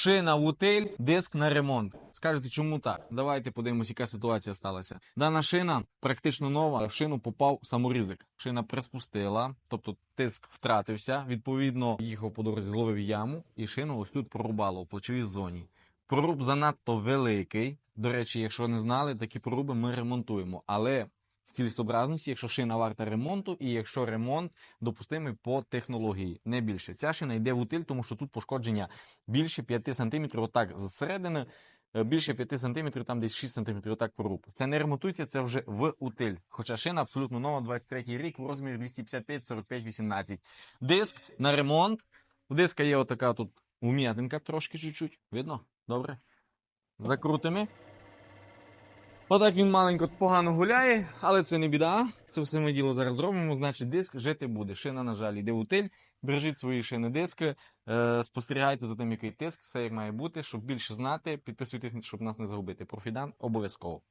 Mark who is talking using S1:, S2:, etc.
S1: Шина в утиль, диск на ремонт. Скажете, чому так? Давайте подивимося, яка ситуація сталася. Дана шина практично нова. В шину попав саморізик. Шина приспустила, тобто тиск втратився. Відповідно, їхав по дорозі, зловив яму, і шину ось тут прорубало в плечовій зоні. Проруб занадто великий. До речі, якщо не знали, такі проруби ми ремонтуємо. Але цілісообразності, якщо шина варта ремонту, і якщо ремонт допустимий по технології, не більше. Ця шина йде в утиль, тому що тут пошкодження більше 5 см, отак зсередини, е, більше 5 см, там десь 6 см, отак проруб. Це не ремонтується, це вже в утиль. Хоча шина абсолютно нова, 23 рік, в розмірі 255, 45, 18. Диск на ремонт. У диска є отака тут вм'ятинка трошки чуть-чуть. Видно? Добре? Закрутимо. Отак він маленько погано гуляє, але це не біда. Це все ми діло зараз зробимо. Значить, диск жити буде. Шина, на жаль, йде утиль. Бережіть свої шини диски, е, спостерігайте за тим, який тиск, все як має бути, щоб більше знати. Підписуйтесь, щоб нас не загубити. Профідан обов'язково.